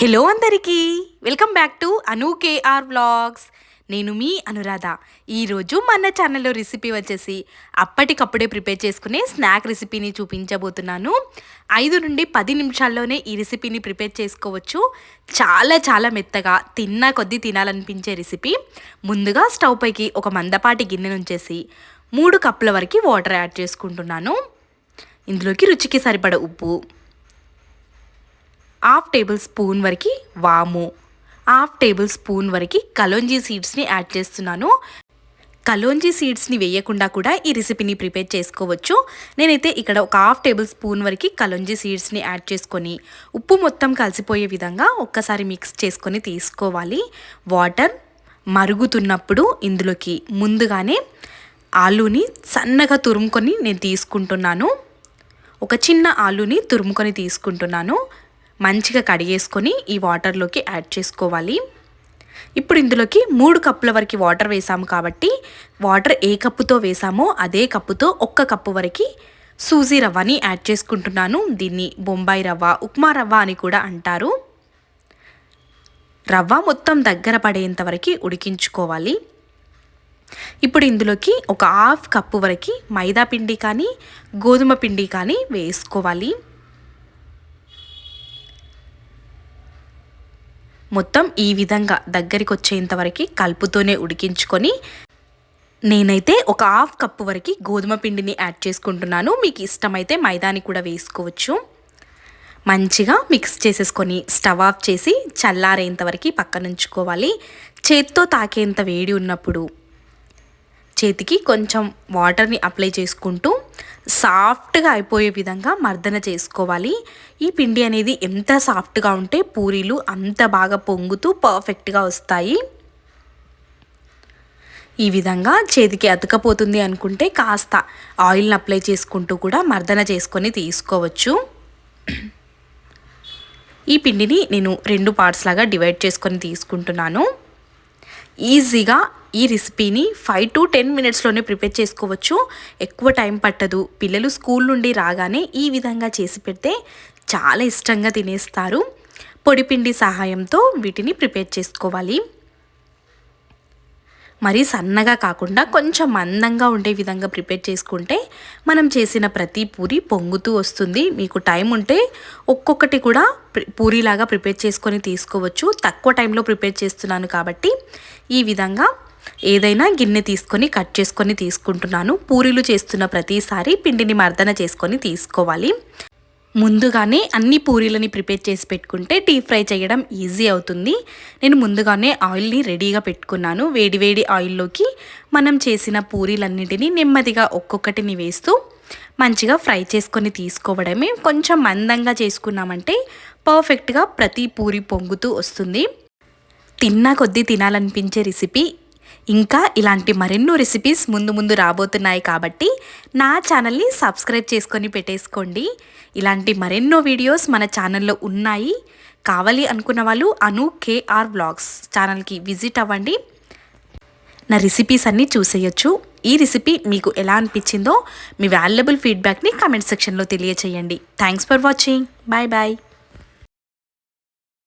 Hello అందరికీ. Welcome back to Anu KR vlogs నేను మీ అనురాధ. ఈరోజు మన ఛానల్లో రెసిపీ వచ్చేసి అప్పటికప్పుడే ప్రిపేర్ చేసుకునే స్నాక్ రెసిపీని చూపించబోతున్నాను. ఐదు నుండి పది నిమిషాల్లోనే ఈ రెసిపీని ప్రిపేర్ చేసుకోవచ్చు. చాలా చాలా మెత్తగా తిన్నా కొద్దీ తినాలనిపించే రెసిపీ ముందుగా స్టవ్ పైకి ఒక మందపాటి గిన్నె నుంచేసి మూడు కప్పుల వరకు వాటర్ యాడ్ చేసుకుంటున్నాను. ఇందులోకి రుచికి సరిపడ ఉప్పు హాఫ్ టేబుల్ స్పూన్ వరకు వాము హాఫ్ టేబుల్ స్పూన్ వరకు కలోంజీ సీడ్స్ని యాడ్ చేస్తున్నాను. కలోంజీ సీడ్స్ని వేయకుండా కూడా ఈ రెసిపీని ప్రిపేర్ చేసుకోవచ్చు. నేనైతే ఇక్కడ ఒక హాఫ్ టేబుల్ స్పూన్ వరకు కలోంజీ సీడ్స్ని యాడ్ చేసుకొని ఉప్పు మొత్తం కలిసిపోయే విధంగా ఒక్కసారి మిక్స్ చేసుకొని తీసుకోవాలి. వాటర్ మరుగుతున్నప్పుడు ఇందులోకి ముందుగానే ఆలూని సన్నగా తురుముకొని నేను తీసుకుంటున్నాను. ఒక చిన్న ఆలూని తురుముకొని తీసుకుంటున్నాను. మంచిగా కడిగేసుకొని ఈ వాటర్లోకి యాడ్ చేసుకోవాలి. ఇప్పుడు ఇందులోకి మూడు కప్పుల వరకు వాటర్ వేసాము కాబట్టి వాటర్ ఏ కప్పుతో వేసామో అదే కప్పుతో ఒక్క కప్పు వరకు సూజీ రవ్వని యాడ్ చేసుకుంటున్నాను. దీన్ని బొంబాయి రవ్వ ఉప్మా రవ్వ అని కూడా అంటారు. రవ్వ మొత్తం దగ్గర పడేంత వరకు ఉడికించుకోవాలి. ఇప్పుడు ఇందులోకి ఒక హాఫ్ కప్పు వరకు మైదా పిండి కానీ గోధుమ పిండి కానీ వేసుకోవాలి. మొత్తం ఈ విధంగా దగ్గరికి వచ్చేంత వరకు కలుపుతోనే ఉడికించుకొని నేనైతే ఒక హాఫ్ కప్పు వరకు గోధుమ పిండిని యాడ్ చేసుకుంటున్నాను. మీకు ఇష్టమైతే మైదాని కూడా వేసుకోవచ్చు. మంచిగా మిక్స్ చేసేసుకొని స్టవ్ ఆఫ్ చేసి చల్లారేంత వరకు పక్కనుంచుకోవాలి. చేత్తో తాకేంత వేడి ఉన్నప్పుడు చేతికి కొంచెం వాటర్ని అప్లై చేసుకుంటూ సాఫ్ట్గా అయిపోయే విధంగా మర్దన చేసుకోవాలి. ఈ పిండి అనేది ఎంత సాఫ్ట్గా ఉంటే పూరీలు అంత బాగా పొంగుతూ పర్ఫెక్ట్గా వస్తాయి. ఈ విధంగా చేతికి అతకపోతుంది అనుకుంటే కాస్త ఆయిల్ని అప్లై చేసుకుంటూ కూడా మర్దన చేసుకొని తీసుకోవచ్చు. ఈ పిండిని నేను రెండు పార్ట్స్ లాగా డివైడ్ చేసుకొని తీసుకుంటున్నాను. ఈజీగా ఈ రెసిపీని ఫైవ్ టు టెన్ మినిట్స్లోనే ప్రిపేర్ చేసుకోవచ్చు. ఎక్కువ టైం పట్టదు. పిల్లలు స్కూల్ నుండి రాగానే ఈ విధంగా చేసి పెడితే చాలా ఇష్టంగా తినేస్తారు. పొడిపిండి సహాయంతో వీటిని ప్రిపేర్ చేసుకోవాలి. మరీ సన్నగా కాకుండా కొంచెం మందంగా ఉండే విధంగా ప్రిపేర్ చేసుకుంటే మనం చేసిన ప్రతి పూరి పొంగుతూ వస్తుంది. మీకు టైం ఉంటే ఒక్కొక్కటి కూడా పూరిలాగా ప్రిపేర్ చేసుకొని తీసుకోవచ్చు. తక్కువ టైంలో ప్రిపేర్ చేస్తున్నాను కాబట్టి ఈ విధంగా ఏదైనా గిన్నె తీసుకొని కట్ చేసుకొని తీసుకుంటున్నాను. పూరీలు చేస్తున్న ప్రతిసారి పిండిని మర్దన చేసుకొని తీసుకోవాలి. ముందుగానే అన్ని పూరీలని ప్రిపేర్ చేసి పెట్టుకుంటే డీప్ ఫ్రై చేయడం ఈజీ అవుతుంది. నేను ముందుగానే ఆయిల్ని రెడీగా పెట్టుకున్నాను. వేడి వేడి ఆయిల్లోకి మనం చేసిన పూరీలన్నిటినీ నెమ్మదిగా ఒక్కొక్కటిని వేస్తూ మంచిగా ఫ్రై చేసుకొని తీసుకోవడమే. కొంచెం మందంగా చేసుకున్నామంటే పర్ఫెక్ట్గా ప్రతి పూరి పొంగుతూ వస్తుంది. తిన్నా కొద్దీ తినాలనిపించే రెసిపీ ఇంకా ఇలాంటి మరెన్నో రెసిపీస్ ముందు ముందు రాబోతున్నాయి కాబట్టి నా ఛానల్ని సబ్స్క్రైబ్ చేసుకొని పెట్టేసుకోండి. ఇలాంటి మరెన్నో వీడియోస్ మన ఛానల్లో ఉన్నాయి. కావాలి అనుకున్న వాళ్ళు అను కేఆర్ బ్లాగ్స్ ఛానల్కి విజిట్ అవ్వండి. నా రెసిపీస్ అన్నీ చూసేయచ్చు. ఈ రెసిపీ మీకు ఎలా అనిపించిందో మీ వాల్యుబుల్ ఫీడ్బ్యాక్ని కామెంట్ సెక్షన్లో తెలియచేయండి. Thanks for watching bye bye